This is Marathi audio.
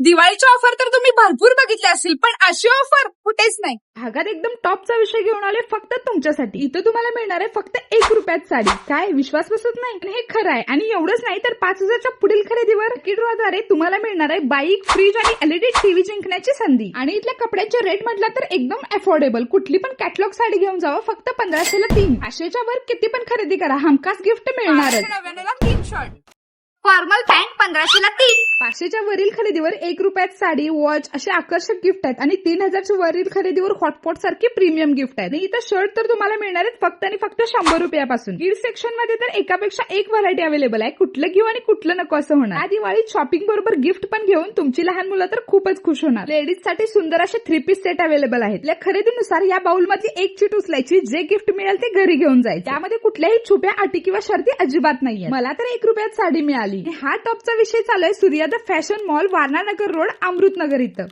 दिवाळीची ऑफर तर तुम्ही भरपूर बघितली असेल पण अशी ऑफर कुठेच नाही. भागात एकदम टॉपचा विषय घेऊन आले फक्त तुमच्यासाठी. इथं तुम्हाला मिळणार आहे फक्त एक रुपयात साडी. काय? विश्वास बसत नाही? हे खरं आहे. आणि एवढंच नाही तर पाच हजारच्या पुढील खरेदीवर किडद्वारे तुम्हाला मिळणार आहे बाईक फ्रीज आणि एलईडी टीव्ही जिंकण्याची संधी. आणि इथल्या कपड्यांचे रेट म्हटलं तर एकदम अफोर्डेबल कुठली पण कॅटलॉग साडी घेऊन जावं फक्त पंधराशेला तीन. पाचशेच्या वर किती पण खरेदी करा. हमखास गिफ्ट मिळणारच. फॉर्मल पॅन्ट पंधराशेला तीन. पाचशेच्या वरील खरेदीवर एक रुपयात साडी वॉच असे आकर्षक गिफ्ट आहेत. आणि तीन हजारच्या वरील खरेदीवर हॉटपॉट सारखी प्रीमियम गिफ्ट आहेत. आणि इथं शर्ट तर तुम्हाला मिळणार आहेत फक्त आणि फक्त शंभर रुपयापासून. गिफ्ट सेक्शनमध्ये तर एकापेक्षा एक व्हरायटी अवेलेबल आहे. कुठलं घेऊ आणि कुठलं नको असं होणार. या दिवाळीत शॉपिंग बरोबर गिफ्ट पण घेऊन तुमची लहान मुलं तर खूपच खुश होणार. लेडीजसाठी सुंदर असे थ्री पीस सेट अवेलेबल आहेत. या खरेदीनुसार या बाउल मधली एक चीट उचलायची. जे गिफ्ट मिळेल ते घरी घेऊन जायचं. त्यामध्ये कुठल्याही छुप्या अटी किंवा शर्ती अजिबात नाहीये मला तर एक रुपयात साडी मिळाली. हा टॉपचा विषय चालू आहे. सूर्याद fashion mall Warananagar road Amrutnagar इथं.